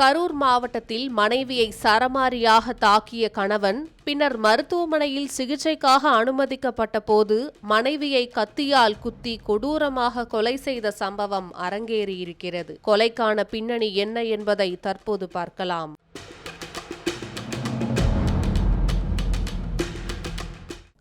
கரூர் மாவட்டத்தில் மனைவியை சரமாரியாக தாக்கிய கணவன் பின்னர் மருத்துவமனையில் சிகிச்சைக்காக அனுமதிக்கப்பட்ட போது மனைவியை கத்தியால் குத்தி கொடூரமாக கொலை செய்த சம்பவம் அரங்கேறியிருக்கிறது. கொலைக்கான பின்னணி என்ன என்பதை தற்போது பார்க்கலாம்.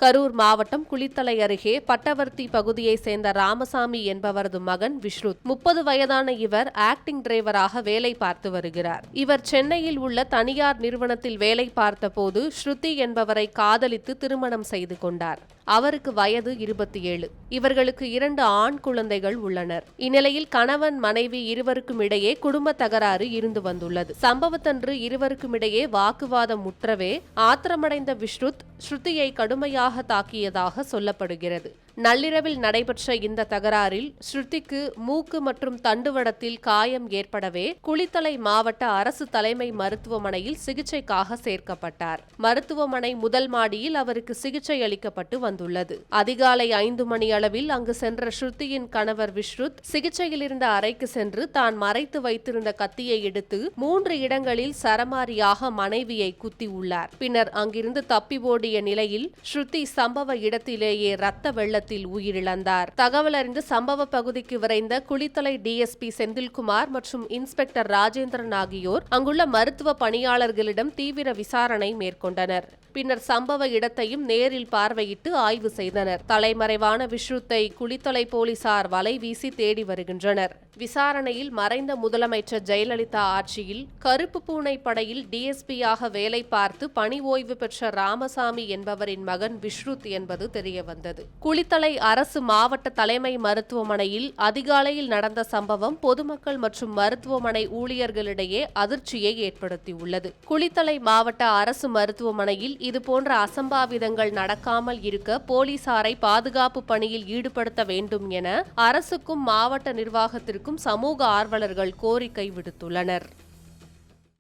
கரூர் மாவட்டம் குளித்தலை அருகே பட்டவர்த்தி பகுதியைச் சேர்ந்த ராமசாமி என்பவரது மகன் விஷ்ருத் முப்பது வயதான இவர் ஆக்டிங் டிரைவராக வேலை பார்த்து வருகிறார். இவர் சென்னையில் உள்ள தனியார் நிறுவனத்தில் வேலை பார்த்தபோது ஸ்ருதி என்பவரை காதலித்து திருமணம் செய்து கொண்டார். அவருக்கு வயது இருபத்தி ஏழு. இவர்களுக்கு இரண்டு ஆண் குழந்தைகள் உள்ளனர். இந்நிலையில் கணவன் மனைவி இருவருக்கும் இடையே குடும்ப தகராறு இருந்து வந்துள்ளது. சம்பவத்தன்று இருவருக்கும் இடையே வாக்குவாதம் முற்றவே ஆத்திரமடைந்த விஷ்ருத் ஸ்ருதியை கடுமையாக தாக்கியதாக சொல்லப்படுகிறது. நள்ளிரவில் நடைபெற்ற இந்த தகராறில் ஸ்ருதிக்கு மூக்கு மற்றும் தண்டுவடத்தில் காயம் ஏற்படவே குளித்தலை மாவட்ட அரசு தலைமை மருத்துவமனையில் சிகிச்சைக்காக சேர்க்கப்பட்டார். மருத்துவமனை முதல் மாடியில் அவருக்கு சிகிச்சை அளிக்கப்பட்டு வந்துள்ளது. அதிகாலை ஐந்து மணி அளவில் அங்கு சென்ற ஸ்ருதியின் கணவர் விஸ்ருத் சிகிச்சையில் இருந்த அறைக்கு சென்று தான் மறைத்து வைத்திருந்த கத்தியை எடுத்து மூன்று இடங்களில் சரமாரியாக மனைவியை குத்தி உள்ளார். பின்னர் அங்கிருந்து தப்பி ஓடிய நிலையில் ஸ்ருதி சம்பவ இடத்திலேயே ரத்த வெள்ளத்தில் உயிரிழந்தார். தகவல் அறிந்து சம்பவ பகுதிக்கு விரைந்த குளித்தலை டிஎஸ்பி செந்தில்குமார் மற்றும் இன்ஸ்பெக்டர் ராஜேந்திரன் ஆகியோர் அங்குள்ள மருத்துவ பணியாளர்களிடம் தீவிர விசாரணை மேற்கொண்டனர். பின்னர் சம்பவ இடத்தையும் நேரில் பார்வையிட்டு ஆய்வு செய்தனர். தலைமறைவான விஷ்ருத்தை குளித்தலை போலீசார் வலை வீசி தேடி வருகின்றனர். விசாரணையில் மறைந்த முதலமைச்சர் ஜெயலலிதா ஆட்சியில் கருப்பு பூனை படையில் டிஎஸ்பியாக வேலை பார்த்து பணி ஓய்வு பெற்ற ராமசாமி என்பவரின் மகன் விஷ்ருத் என்பது தெரியவந்தது. குளித்தலை அரசு மாவட்ட தலைமை மருத்துவமனையில் அதிகாலையில் நடந்த சம்பவம் பொதுமக்கள் மற்றும் மருத்துவமனை ஊழியர்களிடையே அதிர்ச்சியை ஏற்படுத்தியுள்ளது. குளித்தலை மாவட்ட அரசு மருத்துவமனையில் இதுபோன்ற அசம்பாவிதங்கள் நடக்காமல் இருக்க போலீசாரை பாதுகாப்பு பணியில் ஈடுபடுத்த வேண்டும் என அரசுக்கும் மாவட்ட நிர்வாகத்திற்கும் சமூக ஆர்வலர்கள் கோரிக்கை விடுத்துள்ளனர்.